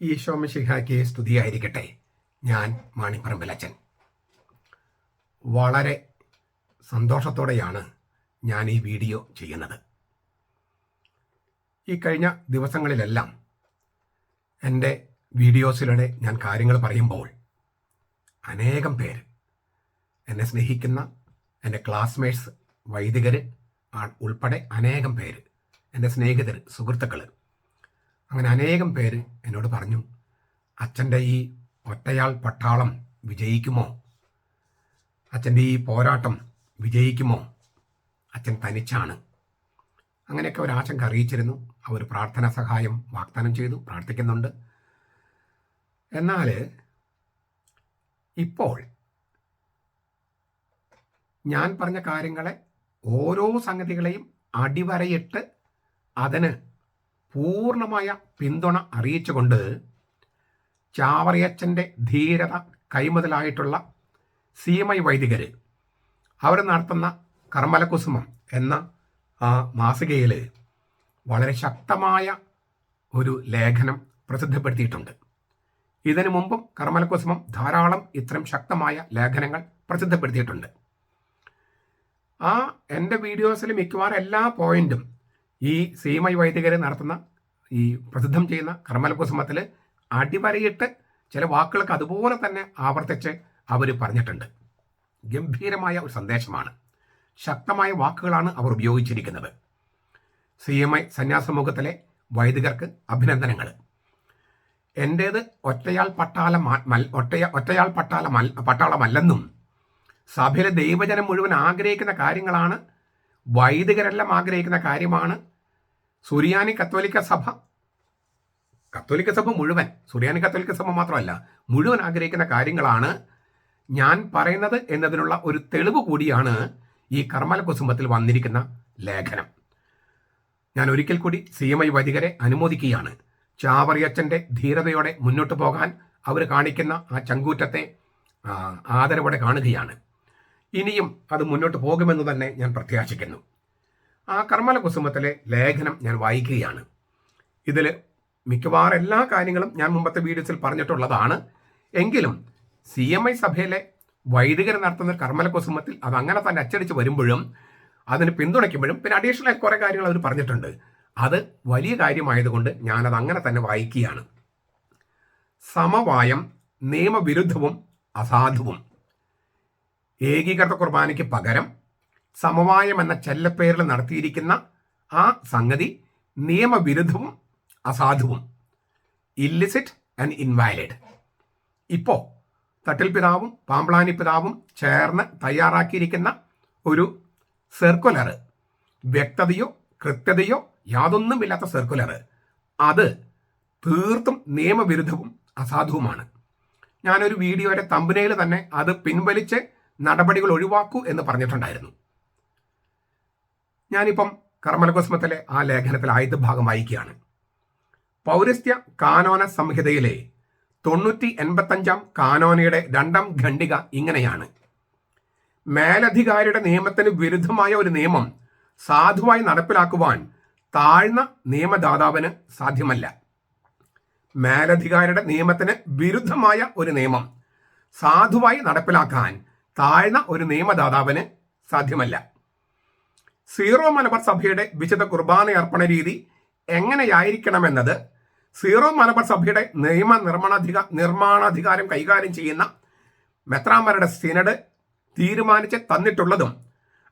ഈശോമിഷിഹായ്ക്ക് സ്തുതിയായിരിക്കട്ടെ. ഞാൻ മാണിപ്പറമ്പിലച്ചൻ വളരെ സന്തോഷത്തോടെയാണ് ഞാൻ ഈ വീഡിയോ ചെയ്യുന്നത്. ഈ കഴിഞ്ഞ ദിവസങ്ങളിലെല്ലാം എന്റെ വീഡിയോസിലൂടെ ഞാൻ കാര്യങ്ങൾ പറയുമ്പോൾ അനേകം പേര് എന്നെ സ്നേഹിക്കുന്ന എന്റെ ക്ലാസ്മേറ്റ്സ് വൈദികർ ഉൾപ്പെടെ അനേകം പേര് എന്റെ സ്നേഹിതർ സുഹൃത്തുക്കൾ അങ്ങനെ അനേകം പേര് എന്നോട് പറഞ്ഞു അച്ഛന്റെ ഈ ഒറ്റയാൾ പട്ടാളം വിജയിക്കുമോ? അച്ഛന്റെ ഈ പോരാട്ടം വിജയിക്കുമോ? അച്ഛൻ തനിച്ചാണ്. അങ്ങനെയൊക്കെ ഒരു ആശങ്ക അറിയിച്ചിരുന്നു അവർ പ്രാർത്ഥന സഹായം വാഗ്ദാനം ചെയ്തു പ്രാർത്ഥിക്കുന്നുണ്ട്. എന്നാൽ ഇപ്പോൾ ഞാൻ പറഞ്ഞ കാര്യങ്ങളെ ഓരോ സംഗതികളെയും അടിവരയിട്ട് അതിന് പൂർണമായ പിന്തുണ അറിയിച്ചുകൊണ്ട് ചാവറിയച്ചന്റെ ധീരത കൈമുതലായിട്ടുള്ള സീമൈ വൈദികർ അവർ നടത്തുന്ന കർമ്മലകുസുമം എന്ന ആ മാസികയിൽ വളരെ ശക്തമായ ഒരു ലേഖനം പ്രസിദ്ധപ്പെടുത്തിയിട്ടുണ്ട്. ഇതിനു മുമ്പും കർമ്മലകുസുമം ധാരാളം ഇത്തരം ശക്തമായ ലേഖനങ്ങൾ പ്രസിദ്ധപ്പെടുത്തിയിട്ടുണ്ട്. ആ എന്റെ വീഡിയോസിൽ മിക്കവാറും എല്ലാ പോയിന്റും ഈ സീമൈ വൈദികരെ നടത്തുന്ന ഈ പ്രസിദ്ധം ചെയ്യുന്ന കർമ്മലകുസുമത്തിൽ അടിവരയിട്ട് ചില വാക്കുകൾക്ക് അതുപോലെ തന്നെ ആവർത്തിച്ച് അവർ പറഞ്ഞിട്ടുണ്ട്. ഗംഭീരമായ ഒരു സന്ദേശമാണ്. ശക്തമായ വാക്കുകളാണ് അവർ ഉപയോഗിച്ചിരിക്കുന്നത്. സി എം ഐ സന്യാസമൂഹത്തിലെ വൈദികർക്ക് അഭിനന്ദനങ്ങൾ എന്റേത് ഒറ്റയാൾ പട്ടാള ഒറ്റയ ഒറ്റയാൾ പട്ടാള പട്ടാളമല്ലെന്നും സഭയിലെ ദൈവജനം മുഴുവൻ ആഗ്രഹിക്കുന്ന കാര്യങ്ങളാണ് വൈദികരെല്ലാം ആഗ്രഹിക്കുന്ന കാര്യമാണ് സുറിയാനി കത്തോലിക്ക സഭ. കത്തോലിക്ക സഭ മുഴുവൻ സുറിയാനി കത്തോലിക്ക സഭ മാത്രമല്ല മുഴുവൻ ആഗ്രഹിക്കുന്ന കാര്യങ്ങളാണ് ഞാൻ പറയുന്നത് എന്നതിനുള്ള ഒരു തെളിവ് കൂടിയാണ് ഈ കർമ്മല കുസുംബത്തിൽ വന്നിരിക്കുന്ന ലേഖനം. ഞാൻ ഒരിക്കൽ കൂടി സി എം ഐ വൈദികരെ അനുമോദിക്കുകയാണ്. ചാവറിയച്ചന്റെ ധീരതയോടെ മുന്നോട്ട് പോകാൻ അവർ കാണിക്കുന്ന ആ ചങ്കൂറ്റത്തെ ആദരവോടെ കാണുകയാണ്. ഇനിയും അത് മുന്നോട്ട് പോകുമെന്ന് തന്നെ ഞാൻ പ്രത്യാശിക്കുന്നു. ആ കർമ്മല കുസുമത്തിലെ ലേഖനം ഞാൻ വായിക്കുകയാണ്. ഇതിൽ മിക്കവാറും എല്ലാ കാര്യങ്ങളും ഞാൻ മുമ്പത്തെ വീഡിയോസിൽ പറഞ്ഞിട്ടുള്ളതാണ്. എങ്കിലും സി എം ഐ സഭയിലെ വൈദികർ നടത്തുന്ന കർമ്മല കുസുമത്തിൽ അത് അങ്ങനെ തന്നെ അച്ചടിച്ച് വരുമ്പോഴും അതിന് പിന്തുണയ്ക്കുമ്പോഴും പിന്നെ അഡീഷണൽ കുറേ കാര്യങ്ങൾ അവർ പറഞ്ഞിട്ടുണ്ട്. അത് വലിയ കാര്യമായതുകൊണ്ട് ഞാനത് അങ്ങനെ തന്നെ വായിക്കുകയാണ്. സമവായം നിയമവിരുദ്ധവും അസാധുവും. ഏകീകൃത കുർബാനയ്ക്ക് പകരം സമവായം എന്ന ചെല്ലപ്പേരിൽ നടത്തിയിരിക്കുന്ന ആ സംഗതി നിയമവിരുദ്ധവും അസാധുവും. ഇല്ലിസിറ്റ് ആൻഡ് ഇൻവാലിഡ് ഇപ്പോൾ തട്ടിൽ പിതാവും പാമ്പ്ലാനി പിതാവും ചേർന്ന് തയ്യാറാക്കിയിരിക്കുന്ന ഒരു സർക്കുലർ വ്യക്തതയോ കൃത്യതയോ യാതൊന്നുമില്ലാത്ത സർക്കുലർ അത് തീർത്തും നിയമവിരുദ്ധവും അസാധുവുമാണ്. ഞാനൊരു വീഡിയോയുടെ തമ്പനയിൽ തന്നെ അത് പിൻവലിച്ച് നടപടികൾ ഒഴിവാക്കൂ എന്ന് പറഞ്ഞിട്ടുണ്ടായിരുന്നു. ഞാനിപ്പം കർമ്മലകോസ്മത്തിലെ ആ ലേഖനത്തിൽ ആദ്യത്തെ ഭാഗം വായിക്കുകയാണ്. പൗരസ്ത്യ കാനോന സംഹിതയിലെ തൊണ്ണൂറ്റി എൺപത്തഞ്ചാം കാനോനയുടെ രണ്ടാം ഖണ്ഡിക ഇങ്ങനെയാണ്. മേലധികാരിയുടെ നിയമത്തിന് വിരുദ്ധമായ ഒരു നിയമം സാധുവായി നടപ്പിലാക്കുവാൻ താഴ്ന്ന നിയമദാതാവിന് സാധ്യമല്ല. മേലധികാരിയുടെ നിയമത്തിന് വിരുദ്ധമായ ഒരു നിയമം സാധുവായി നടപ്പിലാക്കാൻ താഴ്ന്ന ഒരു നിയമദാതാവിന് സാധ്യമല്ല. സീറോ മലബാർ സഭയുടെ വിശുദ്ധ കുർബാന അർപ്പണ രീതി എങ്ങനെയായിരിക്കണമെന്നത്? സീറോ മലബാർ സഭയുടെ നിയമ നിർമ്മാണാധിക നിർമ്മാണാധികാരം കൈകാര്യം ചെയ്യുന്ന മെത്രാമാരുടെ സിനഡ് തീരുമാനിച്ച് തന്നിട്ടുള്ളതും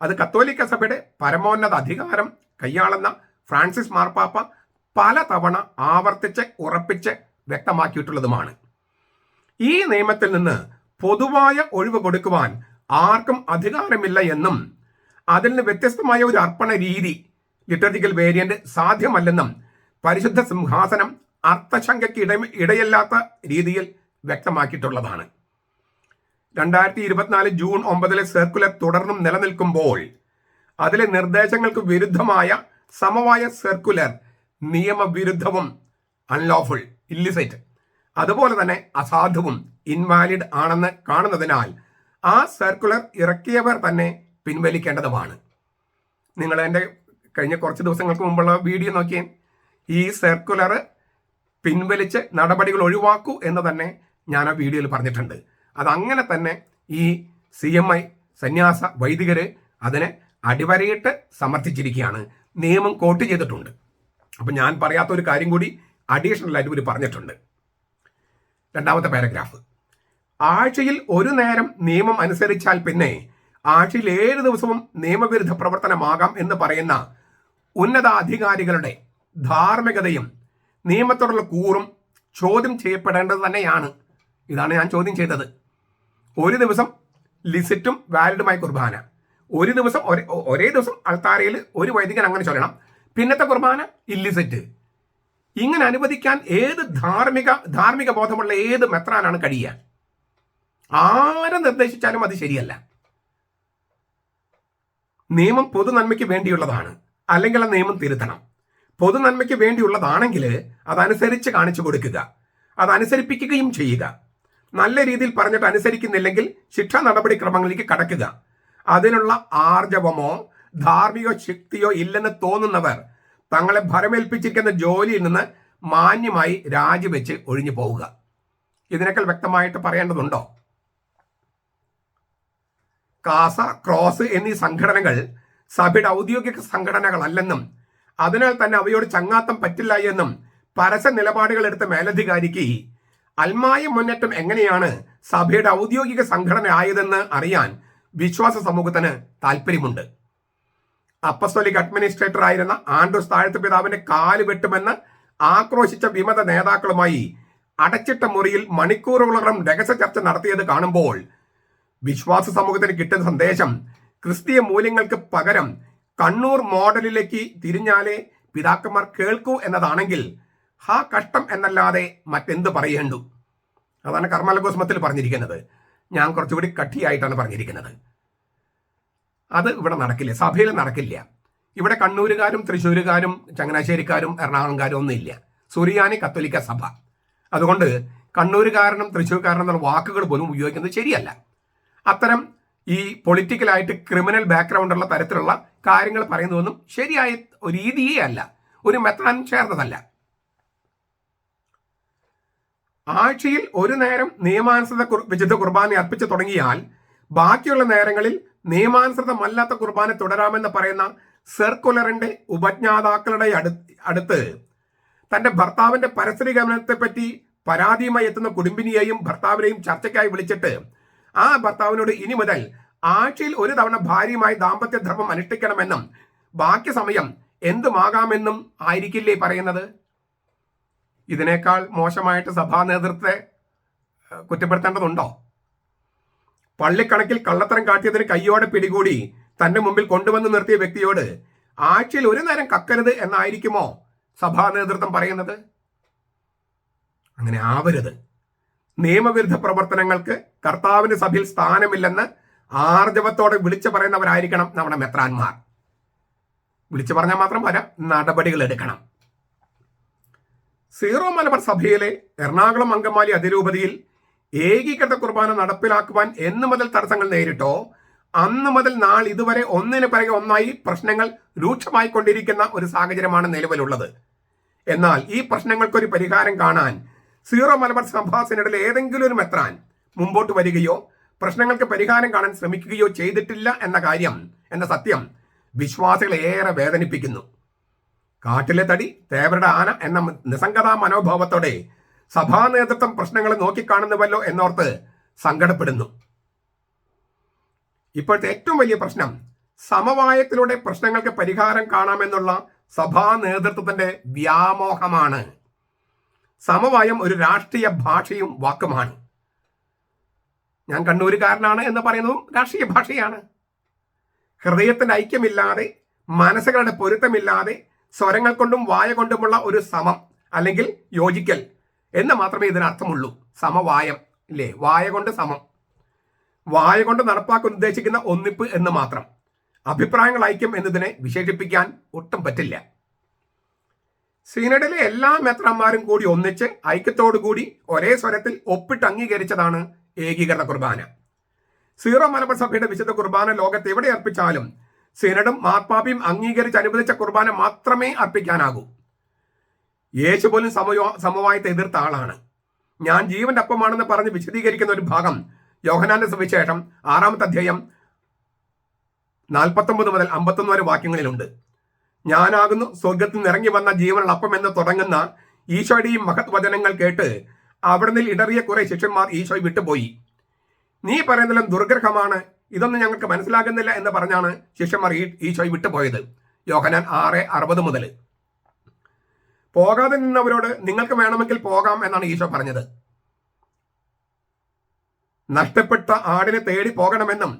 അത് കത്തോലിക്ക സഭയുടെ പരമോന്നത അധികാരം കൈയാളുന്ന ഫ്രാൻസിസ് മാർപ്പാപ്പ പല തവണ ആവർത്തിച്ച് ഉറപ്പിച്ച് വ്യക്തമാക്കിയിട്ടുള്ളതുമാണ്. ഈ നിയമത്തിൽ നിന്ന് പൊതുവായ ഒഴിവ് കൊടുക്കുവാൻ ആർക്കും അധികാരമില്ല എന്നും അതിൽ നിന്ന് വ്യത്യസ്തമായ ഒരു അർപ്പണ രീതി ലിറ്റർജിക്കൽ വേരിയന്റ് സാധ്യമല്ലെന്നും പരിശുദ്ധ സിംഹാസനം അർത്ഥശങ്കയ്ക്ക് ഇട ഇടയല്ലാത്ത രീതിയിൽ വ്യക്തമാക്കിയിട്ടുള്ളതാണ്. രണ്ടായിരത്തി ഇരുപത്തിനാല് ജൂൺ ഒമ്പതിലെ സർക്കുലർ തുടർന്നും നിലനിൽക്കുമ്പോൾ അതിലെ നിർദ്ദേശങ്ങൾക്ക് വിരുദ്ധമായ സമവായ സർക്കുലർ നിയമവിരുദ്ധവും അൺലോഫുൾ ഇല്ലിസൈറ്റ് അതുപോലെ തന്നെ അസാധുവും ഇൻവാലിഡ് ആണെന്ന് കാണുന്നതിനാൽ ആ സർക്കുലർ ഇറക്കിയവർ തന്നെ പിൻവലിക്കേണ്ടതുമാണ്. നിങ്ങൾ എന്റെ കഴിഞ്ഞ കുറച്ച് ദിവസങ്ങൾക്ക് മുമ്പുള്ള വീഡിയോ നോക്കിയേ. ഈ സർക്കുലർ പിൻവലിച്ച് നടപടികൾ ഒഴിവാക്കൂ എന്ന് തന്നെ ഞാൻ ആ വീഡിയോയിൽ പറഞ്ഞിട്ടുണ്ട്. അതങ്ങനെ തന്നെ ഈ സി എം ഐ സന്യാസ വൈദികര് അതിനെ അടിവരയിട്ട് സമർത്ഥിച്ചിരിക്കുകയാണ്. നിയമം കോട്ട് ചെയ്തിട്ടുണ്ട്. അപ്പം ഞാൻ പറയാത്ത ഒരു കാര്യം കൂടി അഡീഷണൽ ആയിട്ട് ഇവർ പറഞ്ഞിട്ടുണ്ട്. രണ്ടാമത്തെ പാരഗ്രാഫ്. ആഴ്ചയിൽ ഒരു നേരം നിയമം അനുസരിച്ചാൽ പിന്നെ ആഴ്ചയിൽ ഏഴ് ദിവസവും നിയമവിരുദ്ധ പ്രവർത്തനമാകാം എന്ന് പറയുന്ന ഉന്നതാധികാരികളുടെ ധാർമ്മികതയും നിയമത്തോടുള്ള കൂറും ചോദ്യം ചെയ്യപ്പെടേണ്ടത് തന്നെയാണ്. ഇതാണ് ഞാൻ ചോദ്യം ചെയ്തത്. ഒരു ദിവസം ലിസിറ്റും വാലിഡുമായ കുർബാന. ഒരു ദിവസം ഒരേ ദിവസം അൾത്താരയിൽ ഒരു വൈദികൻ അങ്ങനെ ചൊല്ലണം. പിന്നത്തെ കുർബാന ഇല്ലിസിറ്റ്. ഇങ്ങനെ അനുവദിക്കാൻ ഏത് ധാർമ്മിക ധാർമ്മിക ബോധമുള്ള ഏത് മെത്രാനാണ് കഴിയുക? ആരെ നിർദ്ദേശിച്ചാലും അത് ശരിയല്ല. നിയമം പൊതു നന്മയ്ക്ക് വേണ്ടിയുള്ളതാണ്. അല്ലെങ്കിൽ ആ നിയമം തിരുത്തണം. പൊതു നന്മയ്ക്ക് വേണ്ടിയുള്ളതാണെങ്കിൽ അതനുസരിച്ച് കാണിച്ചു കൊടുക്കുക. അതനുസരിപ്പിക്കുകയും ചെയ്യുക. നല്ല രീതിയിൽ പറഞ്ഞിട്ട് അനുസരിക്കുന്നില്ലെങ്കിൽ ശിക്ഷാ നടപടിക്രമങ്ങളിലേക്ക് കടക്കുക. അതിനുള്ള ആർജവമോ ധാർമ്മിക ശക്തിയോ ഇല്ലെന്ന് തോന്നുന്നവർ തങ്ങളെ ഭരമേൽപ്പിച്ചിരിക്കുന്ന ജോലിയിൽ നിന്ന് മാന്യമായി രാജിവെച്ച് ഒഴിഞ്ഞു പോവുക. ഇതിനേക്കാൾ വ്യക്തമായിട്ട് പറയേണ്ടതുണ്ടോ? കാസ ക്രോസ് എന്നീ സംഘടനകൾ സഭയുടെ ഔദ്യോഗിക സംഘടനകളല്ലെന്നും അതിനാൽ തന്നെ അവയോട് ചങ്ങാത്തം പറ്റില്ല എന്നും പരസ്യ നിലപാടുകൾ എടുത്ത മേലധികാരിക്ക് അൽമായ മുന്നേറ്റം എങ്ങനെയാണ് സഭയുടെ ഔദ്യോഗിക സംഘടന ആയതെന്ന് അറിയാൻ വിശ്വാസ സമൂഹത്തിന് താല്പര്യമുണ്ട് അപ്പസ്തോലിക് അഡ്മിനിസ്ട്രേറ്റർ ആയിരുന്ന ആൻഡ്രൂസ് താഴത്ത് പിതാവിന്റെ കാൽ വെട്ടുമെന്ന് ആക്രോശിച്ച വിമത നേതാക്കളുമായി അടച്ചിട്ട മുറിയിൽ മണിക്കൂറുകളോളം രഹസ്യ ചർച്ച നടത്തിയത് കാണുമ്പോൾ വിശ്വാസ സമൂഹത്തിന് കിട്ടുന്ന സന്ദേശം ക്രിസ്തീയ മൂല്യങ്ങൾക്ക് പകരം കണ്ണൂർ മോഡലിലേക്ക് തിരിഞ്ഞാലേ പിതാക്കന്മാർ കേൾക്കൂ എന്നതാണെങ്കിൽ ഹാ കഷ്ടം എന്നല്ലാതെ മറ്റെന്ത് പറയേണ്ടു അതാണ് കർമ്മലഗോസ്മത്തിൽ പറഞ്ഞിരിക്കുന്നത്. ഞാൻ കുറച്ചുകൂടി കട്ടിയായിട്ടാണ് പറഞ്ഞിരിക്കുന്നത്. അത് ഇവിടെ നടക്കില്ല. സഭയിൽ നടക്കില്ല. ഇവിടെ കണ്ണൂരുകാരും തൃശ്ശൂരുകാരും ചങ്ങനാശ്ശേരിക്കാരും എറണാകുളംകാരും ഒന്നും ഇല്ല. സുറിയാനി കത്തോലിക്ക സഭ. അതുകൊണ്ട് കണ്ണൂരുകാരനും തൃശ്ശൂർക്കാരനും എന്നുള്ള വാക്കുകൾ പോലും ഉപയോഗിക്കുന്നത് ശരിയല്ല. അത്തരം ഈ പൊളിറ്റിക്കലായിട്ട് ക്രിമിനൽ ബാക്ക്ഗ്രൗണ്ട് ഉള്ള തരത്തിലുള്ള കാര്യങ്ങൾ പറയുന്നതൊന്നും ശരിയായ ഒരു രീതിയേ അല്ല. ഒരു മെത്താൻ ചേർന്നതല്ല. ആഴ്ചയിൽ ഒരു നേരം നിയമാനുസൃത വിശുദ്ധ കുർബാന അർപ്പിച്ചു തുടങ്ങിയാൽ ബാക്കിയുള്ള നേരങ്ങളിൽ നിയമാനുസൃതമല്ലാത്ത കുർബാന തുടരാമെന്ന് പറയുന്ന സെർക്കുലറിന്റെ ഉപജ്ഞാതാക്കളുടെ അടുത്ത് തന്റെ ഭർത്താവിന്റെ പരസ്പര ഗമനത്തെ പറ്റി പരാതിയുമായി എത്തുന്ന കുടുംബിനിയെയും ഭർത്താവിനെയും ചർച്ചയ്ക്കായി വിളിച്ചിട്ട് ആ ഭർത്താവിനോട് ഇനി മുതൽ ആഴ്ചയിൽ ഒരു തവണ ഭാര്യയുമായി ദാമ്പത്യ ധർമ്മം അനുഷ്ഠിക്കണമെന്നും ബാക്കി സമയം എന്തുമാകാമെന്നും ആയിരിക്കില്ലേ പറയുന്നത്? ഇതിനേക്കാൾ മോശമായിട്ട് സഭാ നേതൃത്വത്തെ കുറ്റപ്പെടുത്തേണ്ടതുണ്ടോ? പള്ളിക്കണക്കിൽ കള്ളത്തരം കാട്ടിയതിന് കയ്യോടെ പിടികൂടി തന്റെ മുമ്പിൽ കൊണ്ടുവന്ന് നിർത്തിയ വ്യക്തിയോട് ആഴ്ചയിൽ ഒരു നേരം കക്കരുത് എന്നായിരിക്കുമോ സഭാ നേതൃത്വം പറയുന്നത്? അങ്ങനെ ആവരുത്. നിയമവിരുദ്ധ പ്രവർത്തനങ്ങൾക്ക് കർത്താവിന്റെ സഭയിൽ സ്ഥാനമില്ലെന്ന് ആർജവത്തോടെ വിളിച്ചു പറയുന്നവരായിരിക്കണം നമ്മുടെ മെത്രാന്മാർ. വിളിച്ചു പറഞ്ഞാൽ മാത്രം വരാം നടപടികൾ എടുക്കണം. സീറോ മലബാർ സഭയിലെ എറണാകുളം അങ്കമാലി അതിരൂപതയിൽ ഏകീകൃത കുർബാന നടപ്പിലാക്കുവാൻ എന്ന് മുതൽ തടസ്സങ്ങൾ നേരിട്ടോ? അന്ന് മുതൽ നാൾ ഇതുവരെ ഒന്നിനു പിറകെ ഒന്നായി പ്രശ്നങ്ങൾ രൂക്ഷമായി കൊണ്ടിരിക്കുന്ന ഒരു സാഹചര്യമാണ് നിലവിലുള്ളത്. എന്നാൽ ഈ പ്രശ്നങ്ങൾക്കൊരു പരിഹാരം കാണാൻ സീറോ മലബാർ സംഭാസിനിടയിൽ ഏതെങ്കിലും ഒരു മെത്രാൻ മുമ്പോട്ട് വരികയോ പ്രശ്നങ്ങൾക്ക് പരിഹാരം കാണാൻ ശ്രമിക്കുകയോ ചെയ്തിട്ടില്ല എന്ന കാര്യം എന്ന സത്യം വിശ്വാസികളെ ഏറെ വേദനിപ്പിക്കുന്നു. കാട്ടിലെ തടി തേവരുടെ ആന എന്ന നിസംഗതാ മനോഭാവത്തോടെ സഭാ നേതൃത്വം പ്രശ്നങ്ങൾ നോക്കിക്കാണുന്നുവല്ലോ എന്നോർത്ത് സങ്കടപ്പെടുന്നു. ഇപ്പോഴത്തെ ഏറ്റവും വലിയ പ്രശ്നം സമവായത്തിലൂടെ പ്രശ്നങ്ങൾക്ക് പരിഹാരം കാണാമെന്നുള്ള സഭാ നേതൃത്വത്തിന്റെ വ്യാമോഹമാണ്. സമവായം ഒരു രാഷ്ട്രീയ ഭാഷയും വാക്കുമാണ്. ഞാൻ കണ്ണൂരുകാരനാണ് എന്ന് പറയുന്നതും രാഷ്ട്രീയ ഭാഷയാണ്. ഹൃദയത്തിന്റെ ഐക്യമില്ലാതെ മനസ്സുകളുടെ പൊരുത്തമില്ലാതെ സ്വരങ്ങൾ കൊണ്ടും വായ കൊണ്ടുമുള്ള ഒരു സമം അല്ലെങ്കിൽ യോജിക്കൽ എന്ന് മാത്രമേ ഇതിനർത്ഥമുള്ളൂ. സമവായം ഇല്ലേ? വായ കൊണ്ട് സമം. വായ കൊണ്ട് നടപ്പാക്കാൻ ഉദ്ദേശിക്കുന്ന ഒന്നിപ്പ് എന്ന് മാത്രം. അഭിപ്രായങ്ങൾ ഐക്യം എന്നതിനെ വിശേഷിപ്പിക്കാൻ ഒട്ടും പറ്റില്ല. സീനഡിലെ എല്ലാ മെത്രന്മാരും കൂടി ഒന്നിച്ച് ഐക്യത്തോടുകൂടി ഒരേ സ്വരത്തിൽ ഒപ്പിട്ട് അംഗീകരിച്ചതാണ് ഏകീകൃത കുർബാന. സീറോ മലബാർ സഭയുടെ വിശുദ്ധ കുർബാന ലോകത്ത് എവിടെ അർപ്പിച്ചാലും സീനഡും മാർപ്പാപ്പിയും അംഗീകരിച്ച് അനുവദിച്ച കുർബാന മാത്രമേ അർപ്പിക്കാനാകൂ. യേശു പോലും സമയോ സമവായത്തെ എതിർത്ത ആളാണ്. ഞാൻ ജീവന്റെ അപ്പമാണെന്ന് പറഞ്ഞ് വിശദീകരിക്കുന്ന ഒരു ഭാഗം യോഹനാന്റെ സുവിശേഷം ആറാമത്തെ അധ്യായം നാൽപ്പത്തൊമ്പത് മുതൽ അമ്പത്തൊന്ന് വരെ വാക്യങ്ങളിലുണ്ട്. ഞാനാകുന്നു സ്വർഗത്തിൽ നിന്ന് ഇറങ്ങി വന്ന ജീവനുള്ള അപ്പം എന്ന് തുടങ്ങുന്ന ഈശോയുടെ മഹത് വചനങ്ങൾ കേട്ട് അവിടെ നിന്ന് ഇടറിയ കുറെ ശിഷ്യന്മാർ ഈശോയെ വിട്ടുപോയി. നീ പറയുന്നതിലും ദുർഗ്രഹമാണ്. ഇതൊന്നും ഞങ്ങൾക്ക് മനസ്സിലാകുന്നില്ല എന്ന് പറഞ്ഞാണ് ശിഷ്യന്മാർ ഈശോയെ വിട്ടുപോയത്. യോഹനാൻ ആറ് അറുപത് മുതൽ. പോകാതെ നിന്നവരോട് നിങ്ങൾക്ക് വേണമെങ്കിൽ പോകാം എന്നാണ് ഈശോ പറഞ്ഞത്. നഷ്ടപ്പെട്ട ആടിനെ തേടി പോകണമെന്നും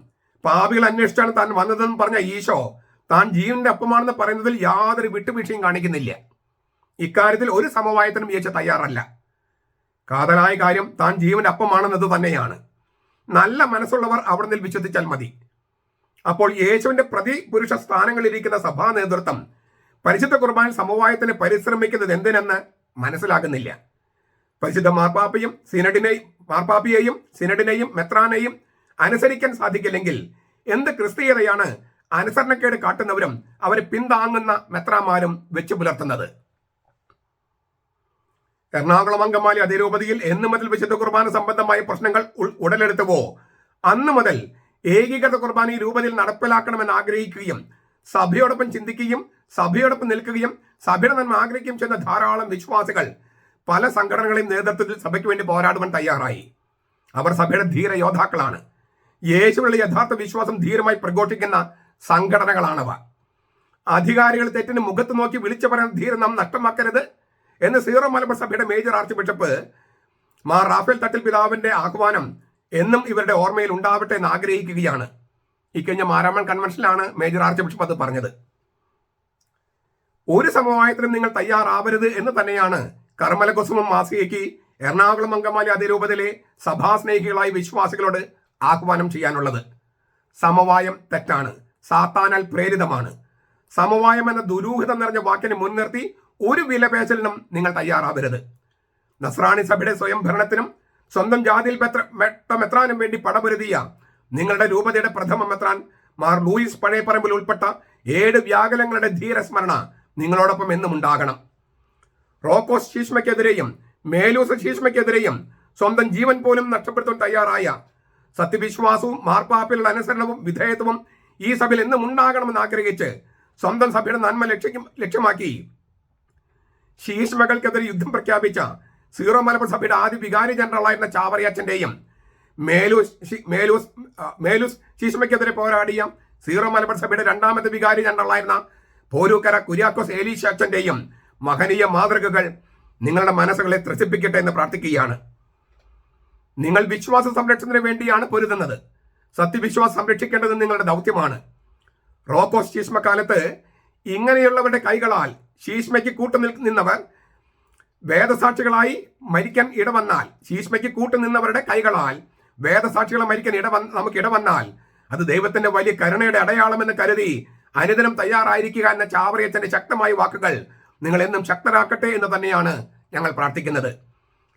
പാപികൾ അന്വേഷിച്ചാണ് താൻ വന്നതെന്ന് പറഞ്ഞ ഈശോ താൻ ജീവന്റെ അപ്പമാണെന്ന് പറയുന്നതിൽ യാതൊരു വിട്ടുവീഴ്ചയും കാണിക്കുന്നില്ല. ഇക്കാര്യത്തിൽ ഒരു സമവായത്തിനും ഈശോ തയ്യാറല്ല. കാതലായ കാര്യം താൻ ജീവന്റെ അപ്പമാണെന്നത് തന്നെയാണ്. നല്ല മനസ്സുള്ളവർ അവിടെ നിൽ വിശ്വസിച്ചാൽ മതി. അപ്പോൾ യേശുവിന്റെ പ്രതി പുരുഷ സ്ഥാനങ്ങളിലിരിക്കുന്ന സഭാ നേതൃത്വം പരിശുദ്ധ കുർബാൻ സമവായത്തിന് പരിശ്രമിക്കുന്നത് എന്തിനെന്ന് മനസ്സിലാകുന്നില്ല. പരിശുദ്ധ മാർപ്പാപ്പയും സിനഡിനെയും മാർപ്പാപ്പിയെയും സിനഡിനെയും മെത്രാനെയും അനുസരിക്കാൻ സാധിക്കില്ലെങ്കിൽ എന്ത് ക്രിസ്തീയതയാണ് അനുസരണക്കേട് കാട്ടുന്നവരും അവരെ പിന്താങ്ങുന്ന മെത്രാമാരും വെച്ചു പുലർത്തുന്നത്. എറണാകുളം അങ്കമാലി അതിരൂപതയിൽ എന്ന് മുതൽ വിശുദ്ധ കുർബാന സംബന്ധമായ പ്രശ്നങ്ങൾ ഉടലെടുത്തുവോ? അന്ന് മുതൽ ഏകീകൃത കുർബാന ഈ രൂപതയിൽ നടപ്പിലാക്കണമെന്ന് ആഗ്രഹിക്കുകയും സഭയോടൊപ്പം ചിന്തിക്കുകയും സഭയോടൊപ്പം നിൽക്കുകയും സഭയുടെ നന്മ ആഗ്രഹിക്കുകയും ചെയ്യുന്ന ധാരാളം വിശ്വാസികൾ പല സംഘടനകളെയും നേതൃത്വത്തിൽ സഭയ്ക്ക് വേണ്ടി പോരാടുവാൻ തയ്യാറായി. അവർ സഭയുടെ ധീര യോദ്ധാക്കളാണ്. യേശുവിലുള്ള യഥാർത്ഥ വിശ്വാസം ധീരമായി പ്രഘോഷിക്കുന്ന സംഘടനകളാണവ. അധികാരികൾ തെറ്റിന് മുഖത്ത് നോക്കി വിളിച്ചു പറയുന്ന ധീരം നാം നഷ്ടമാക്കരുത് എന്ന് സീറോ മലബാർ സഭയുടെ major archbishop Mar Raphael Thattil പിതാവിന്റെ ആഹ്വാനം എന്നും ഇവരുടെ ഓർമ്മയിൽ ഉണ്ടാവട്ടെ എന്ന് ആഗ്രഹിക്കുകയാണ്. ഇക്കഴിഞ്ഞ മാരാമൺ കൺവെൻഷനിലാണ് മേജർ ആർച്ച് ബിഷപ്പ് അത് പറഞ്ഞത്. ഒരു സമവായത്തിനും നിങ്ങൾ തയ്യാറാവരുത് എന്ന് തന്നെയാണ് കർമ്മല കുസുമം മാസികയ്ക്ക് എറണാകുളം അങ്കമാലി അതിരൂപതയിലെ സഭാസ്നേഹികളായി വിശ്വാസികളോട് ആഹ്വാനം ചെയ്യാനുള്ളത്. സമവായം തെറ്റാണ്. സാത്താനാൽ പ്രേരിതമാണ്. സമവായം എന്ന ദുരൂഹിതം നിറഞ്ഞ വാക്കിനെ മുൻനിർത്തി ഒരു വിലപേശലിനും നിങ്ങൾ തയ്യാറാവരുത്. നസ്രാണി സഭയുടെ സ്വയംഭരണത്തിനും സ്വന്തം ജാതിയിൽ മെത്രാനും വേണ്ടി പടപൊരുതിയ നിങ്ങളുടെ രൂപതയുടെ പ്രഥമ മെത്രാൻ മാർ ലൂയിസ് പഴയപ്പറമ്പിൽ ഉൾപ്പെട്ട ഏഴ് വ്യാകലങ്ങളുടെ ധീരസ്മരണ നിങ്ങളോടൊപ്പം എന്നും ഉണ്ടാകണം. റോക്കോസ് ശീഷ്മയ്ക്കെതിരെയും മേലൂസ് ശീഷ്മയ്ക്കെതിരെയും സ്വന്തം ജീവൻ പോലും നഷ്ടപ്പെടുത്താൻ തയ്യാറായ സത്യവിശ്വാസവും മാർപ്പാപ്പിലുള്ള അനുസരണവും വിധേയത്വവും ഈ സഭയിൽ എന്നും ഉണ്ടാകണമെന്ന് ആഗ്രഹിച്ച് സ്വന്തം സഭയുടെ നന്മ ലക്ഷ്യം ലക്ഷ്യമാക്കി ശീഷ്മകൾക്കെതിരെ യുദ്ധം പ്രഖ്യാപിച്ച സീറോ മലബാർ സഭയുടെ ആദ്യ വികാരി ജനറലായിരുന്ന ചാവറിയച്ചന്റെയും മേലൂസ് മേലൂസ് മേലൂസ് ശീഷ്മയ്ക്കെതിരെ പോരാടിയ സീറോ മലബാർ സഭയുടെ രണ്ടാമത്തെ വികാരി ജനറലായിരുന്ന പോരൂക്കര കുര്യാക്കോസ് ഏലീശാച്ചന്റെയും മഹനീയ മാതൃകകൾ നിങ്ങളുടെ മനസ്സുകളെ ത്രസിപ്പിക്കട്ടെ എന്ന് പ്രാർത്ഥിക്കുകയാണ്. നിങ്ങൾ വിശ്വാസ സംരക്ഷണത്തിന് വേണ്ടിയാണ് പൊരുതുന്നത്. സത്യവിശ്വാസം സംരക്ഷിക്കേണ്ടത് നിങ്ങളുടെ ദൗത്യമാണ്. റോക്കോസ് ശീഷ്മക്കാലത്ത് ഇങ്ങനെയുള്ളവരുടെ കൈകളാൽ ശീഷ്മയ്ക്ക് കൂട്ടു നിന്നവർ വേദസാക്ഷികളായി മരിക്കാൻ ഇടവന്നാൽ ശീഷ്മയ്ക്ക് കൂട്ടു നിന്നവരുടെ കൈകളാൽ വേദസാക്ഷികളെ മരിക്കാൻ ഇടവന്ന നമുക്ക് ഇടവന്നാൽ അത് ദൈവത്തിന്റെ വലിയ കരുണയുടെ അടയാളമെന്ന് കരുതി അനുദിനം തയ്യാറായിരിക്കുക എന്ന ചാവറിയച്ചന്റെ ശക്തമായ വാക്കുകൾ നിങ്ങൾ എന്നും ശക്തരാക്കട്ടെ എന്ന് തന്നെയാണ് ഞങ്ങൾ പ്രാർത്ഥിക്കുന്നത്.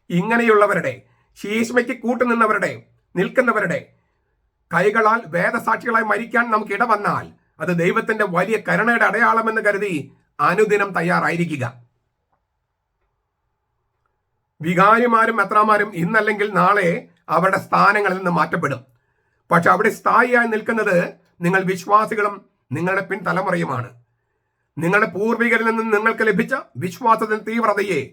ഇങ്ങനെയുള്ളവരുടെ ശീഷ്മയ്ക്ക് കൂട്ടുനിന്നവരുടെ നിൽക്കുന്നവരുടെ കൈകളാൽ വേദസാക്ഷികളായി മരിക്കാൻ നമുക്ക് ഇടവന്നാൽ അത് ദൈവത്തിന്റെ വലിയ കരുണയുടെ അടയാളമെന്ന് കരുതി അനുദിനം തയ്യാറായിരിക്കുക. വികാരിമാരും മെത്രാമാരും ഇന്നല്ലെങ്കിൽ നാളെ അവരുടെ സ്ഥാനങ്ങളിൽ നിന്ന് മാറ്റപ്പെടും. പക്ഷെ അവിടെ സ്ഥായിയായി നിൽക്കുന്നത് നിങ്ങൾ വിശ്വാസികളും നിങ്ങളുടെ പിൻതലമുറയുമാണ്. നിങ്ങളുടെ പൂർവികരിൽ നിന്ന് നിങ്ങൾക്ക് ലഭിച്ച വിശ്വാസത്തിന്റെ തീവ്രതയെ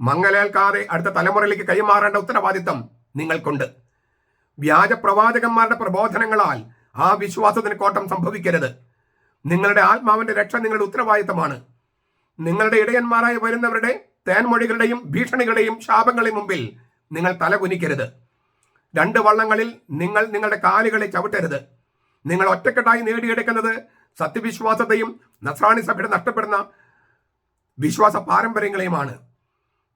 മങ്ങലേൽക്കാതെ അടുത്ത തലമുറയിലേക്ക് കൈമാറേണ്ട ഉത്തരവാദിത്തം നിങ്ങൾക്കുണ്ട്. വ്യാജ പ്രവാചകന്മാരുടെ പ്രബോധനങ്ങളാൽ ആ വിശ്വാസത്തിന് കോട്ടം സംഭവിക്കരുത്. നിങ്ങളുടെ ആത്മാവിന്റെ രക്ഷ നിങ്ങളുടെ ഉത്തരവാദിത്തമാണ്. നിങ്ങളുടെ ഇടയന്മാരായി വരുന്നവരുടെ തേൻമൊഴികളുടെയും ഭീഷണികളുടെയും ശാപങ്ങളെ മുമ്പിൽ നിങ്ങൾ തലകുനിക്കരുത്. രണ്ട് വള്ളങ്ങളിൽ നിങ്ങൾ നിങ്ങളുടെ കാലുകളെ ചവിട്ടരുത്. നിങ്ങൾ ഒറ്റക്കെട്ടായി നേടിയെടുക്കുന്നത് സത്യവിശ്വാസത്തെയും നസ്രാണി സഭയുടെ നഷ്ടപ്പെടുന്ന വിശ്വാസ പാരമ്പര്യങ്ങളെയുമാണ്.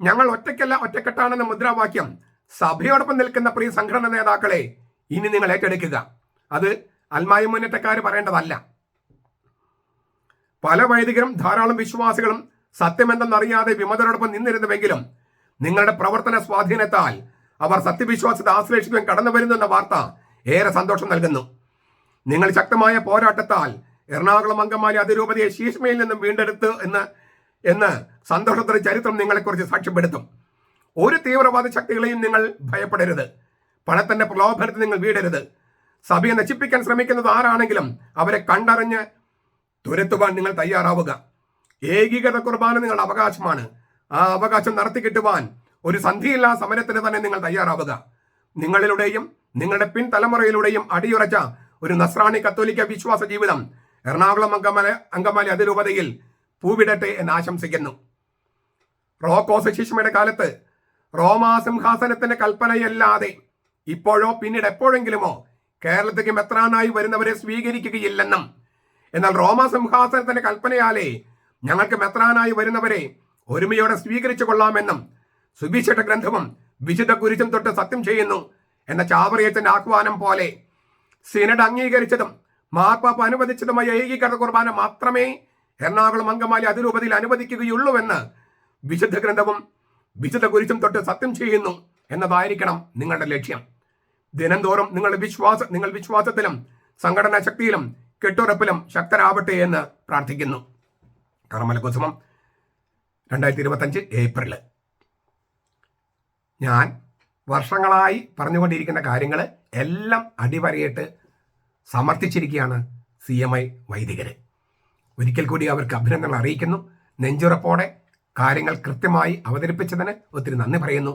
ഞങ്ങൾ ഒറ്റയ്ക്കല്ല ഒറ്റക്കെട്ടാണെന്ന മുദ്രാവാക്യം സഭയോടൊപ്പം നിൽക്കുന്ന പ്രിയ സംഘടന നേതാക്കളെ ഇനി നിങ്ങൾ ഏറ്റെടുക്കുക. അത് അൽമായ മുന്നേറ്റക്കാർ പറയേണ്ടതല്ല. പല വൈദികരും ധാരാളം വിശ്വാസികളും സത്യമെന്തെന്നറിയാതെ വിമതരോടൊപ്പം നിന്നിരുന്നുവെങ്കിലും നിങ്ങളുടെ പ്രവർത്തന സ്വാധീനത്താൽ അവർ സത്യവിശ്വാസത്തെ ആശ്ലേഷിക്കാൻ കടന്നു വരുന്നു എന്ന വാർത്ത ഏറെ സന്തോഷം നൽകുന്നു. നിങ്ങൾ ശക്തമായ പോരാട്ടത്താൽ എറണാകുളം അങ്കമാലി അതിരൂപതയെ ശീഷ്മയിൽ നിന്നും വീണ്ടെടുത്ത് എന്ന് എന്ന് സന്തോഷത്തിന്റെ ചരിത്രം നിങ്ങളെക്കുറിച്ച് സാക്ഷ്യപ്പെടുത്തും. ഒരു തീവ്രവാദ ശക്തികളെയും നിങ്ങൾ ഭയപ്പെടരുത്. പണത്തിന്റെ പ്രലോഭനത്തിൽ നിങ്ങൾ വീടരുത്. സഭയെ നശിപ്പിക്കാൻ ശ്രമിക്കുന്നത് ആരാണെങ്കിലും അവരെ കണ്ടറിഞ്ഞ് തുരത്തുവാൻ നിങ്ങൾ തയ്യാറാവുക. ഏകീകൃത കുർബാന നിങ്ങൾ അവകാശമാണ്. ആ അവകാശം നടത്തി കിട്ടുവാൻ ഒരു സന്ധിയില്ലാ സമരത്തിന് തന്നെ നിങ്ങൾ തയ്യാറാവുക. നിങ്ങളിലൂടെയും നിങ്ങളുടെ പിൻതലമുറയിലൂടെയും അടിയുറച്ച ഒരു നസ്രാണി കത്തോലിക്ക വിശ്വാസ ജീവിതം. എറണാകുളം അങ്കമാല അങ്കമാലി അതിരൂപതയിൽ പൂവിടട്ടെ എന്ന് ആശംസിക്കുന്നു. റോക്കോസ് ശിശുമയുടെ കാലത്ത് റോമാ സിംഹാസനത്തിന്റെ കൽപ്പനയല്ലാതെ ഇപ്പോഴോ പിന്നീട് എപ്പോഴെങ്കിലുമോ കേരളത്തിലേക്ക് മെത്രാനായി വരുന്നവരെ സ്വീകരിക്കുകയില്ലെന്നും എന്നാൽ റോമാ സിംഹാസനത്തിന്റെ കൽപ്പനയാലേ ഞങ്ങൾക്ക് മെത്രാനായി വരുന്നവരെ ഒരുമയോടെ സ്വീകരിച്ചു കൊള്ളാമെന്നും സുവിശേഷ ഗ്രന്ഥവും വിശുദ്ധ കുരിശും തൊട്ട് സത്യം ചെയ്യുന്നു എന്ന ചാവറിയത്തിന്റെ ആഹ്വാനം പോലെ സിനഡ് അംഗീകരിച്ചതും മാർപ്പാപ്പ അനുവദിച്ചതുമായ ഏകീകൃത കുർബാന മാത്രമേ എറണാകുളം അങ്കമാലി അതിരൂപതയിൽ അനുവദിക്കുകയുള്ളൂവെന്ന് വിശുദ്ധ ഗ്രന്ഥവും വിശുദ്ധ കുരിശും തൊട്ട് സത്യം ചെയ്യുന്നു എന്നതായിരിക്കണം നിങ്ങളുടെ ലക്ഷ്യം. ദിനംതോറും നിങ്ങളുടെ വിശ്വാസ നിങ്ങൾ വിശ്വാസത്തിലും സംഘടനാ ശക്തിയിലും കെട്ടുറപ്പിലും ശക്തരാവട്ടെ എന്ന് പ്രാർത്ഥിക്കുന്നു. കർമ്മല കുസുമം രണ്ടായിരത്തി ഇരുപത്തഞ്ച് ഏപ്രിൽ. ഞാൻ വർഷങ്ങളായി പറഞ്ഞുകൊണ്ടിരിക്കുന്ന കാര്യങ്ങൾ എല്ലാം അടിവരയിട്ട് സമർത്ഥിച്ചിരിക്കുകയാണ് സി എം ഐ വൈദികരെ. ഒരിക്കൽ കൂടി അവർക്ക് അഭിനന്ദനങ്ങൾ അറിയിക്കുന്നു. നെഞ്ചുറപ്പോടെ കാര്യങ്ങൾ കൃത്യമായി അവതരിപ്പിച്ചതിന് ഒത്തിരി നന്ദി പറയുന്നു.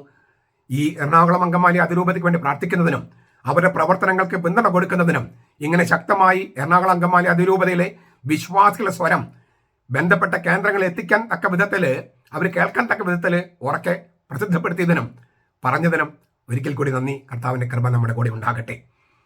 ഈ എറണാകുളം അങ്കമാലി അതിരൂപതയ്ക്ക് വേണ്ടി പ്രാർത്ഥിക്കുന്നതിനും അവരുടെ പ്രവർത്തനങ്ങൾക്ക് പിന്തുണ കൊടുക്കുന്നതിനും ഇങ്ങനെ ശക്തമായി എറണാകുളം അങ്കമാലി അതിരൂപതയിലെ വിശ്വാസികളുടെ സ്വരം ബന്ധപ്പെട്ട കേന്ദ്രങ്ങളിൽ എത്തിക്കാൻ തക്ക വിധത്തിൽ അവർ കേൾക്കാൻ തക്ക വിധത്തിൽ ഉറക്കെ പ്രസിദ്ധപ്പെടുത്തിയതിനും പറഞ്ഞതിനും ഒരിക്കൽ കൂടി നന്ദി. കർത്താവിന്റെ കൃപ നമ്മുടെ കൂടെ ഉണ്ടാകട്ടെ.